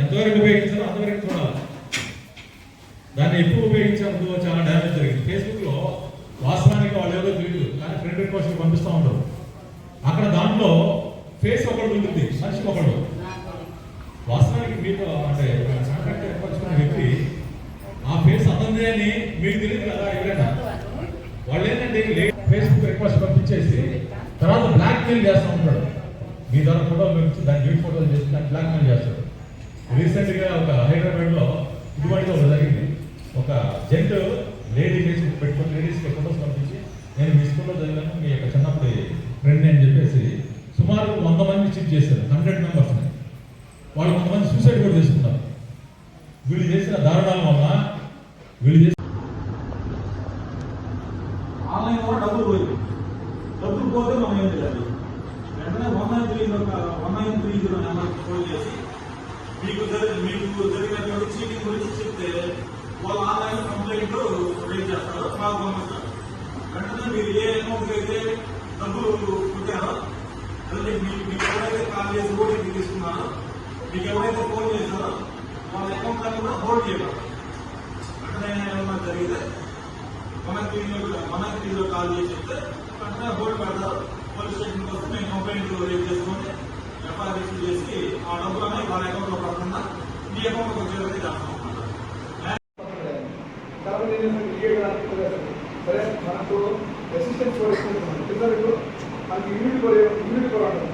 ఎంతవరకు ఉపయోగించాలో అంతవరకు చూడాలి. దాన్ని ఎక్కువ ఉపయోగించాలి చాలా డ్యామేజ్ జరిగింది. ఫేస్బుక్లో వాస్తవానికి వాళ్ళు ఏదో తెలియదు కానీ ఫ్రెండ్ రిక్వెస్ట్ పంపిస్తూ ఉంటారు అక్కడ దాంట్లో ఫేస్ ఒకటి ఉంటుంది మనిషి ఒకడు. వాస్తవానికి మీతో అంటే కాంట్రాక్ట్ ఏర్పరచుకున్న వ్యక్తి ఆ ఫేస్ అతనిదే అని మీకు తెలియదు కదా ఎవరైనా. వాళ్ళు ఏంటంటే ఫేస్బుక్ రిక్వెస్ట్ పంపించేసి తర్వాత బ్లాక్మెయిల్ చేస్తూ ఉంటాడు. మీ ద్వారా ఫోటోలు పంపించి దాన్ని ఫోటోలు చేసి దాన్ని బ్లాక్మెయిల్ చేస్తాడు. రీసెంట్గా ఒక హైదరాబాద్లో ఇటువంటి ఒక జరిగింది. ఒక జెంట్ లేడీ ఫేస్బుక్ పెట్టుకుని లేడీస్కి ఫొటోస్ పంపించి నేను మీ స్కూల్లో చదివాను మీ యొక్క చిన్నప్పుడు ఫ్రెండ్ అని చెప్పేసి సుమారు వంద మంది చిట్ చేశారు. హండ్రెడ్ మెంబర్స్ వాళ్ళు కొంతమంది సూసైడ్ కూడా చేసుకున్నారు. వీళ్ళు చేసిన దారుణాల వల్ల వీళ్ళు చేసిన ఆన్లైన్ కూడా డబ్బులు పోయింది డబ్బులు పోతే మనం ఏం చేయాలి? వెంటనే one nine three one nine three zero నెంబర్కి ఫోన్ చేసి మీకు మీకు జరిగినటువంటి చీటింగ్ గురించి చెప్తే వాళ్ళు ఆన్లైన్ కంప్లైంట్ రేజ్ చేస్తారు మాకు పంపిస్తారు వెంటనే మీరు ఏ అమౌంట్ అయితే డబ్బులు పుట్టారో అంటే మీకు మీకు ఎవరైతే కాల్ చేసి ఓటీపీ తీసుకున్నారో మీకు ఎవరైతే ఫోన్ చేశారో వాళ్ళ అకౌంట్ అన్ని కూడా హోల్డ్ చేయగలరు. వెంటనే ఏమన్నా జరిగితే మన క్లినిక్ మన క్లినిక్ కాల్ చేసి చెప్తే వెంటనే హోల్డ్ పెడతారు. పోలీస్ స్టేషన్కి వస్తే మేము కంప్లైంట్ రేజ్ చేసుకొని ఎఫ్ఐఆర్ రిసీవ్ చేసి ఆ డబ్బులన్నీ వాళ్ళ అకౌంట్లో పడకుండా మీ అకౌంట్కి వచ్చేది చేస్తాం మనకు రెసిస్టెన్స్ కూడా మనకి ఇమ్యూనిటీ కూడా ఇమ్యూనిటీ కూడా ఉంటుంది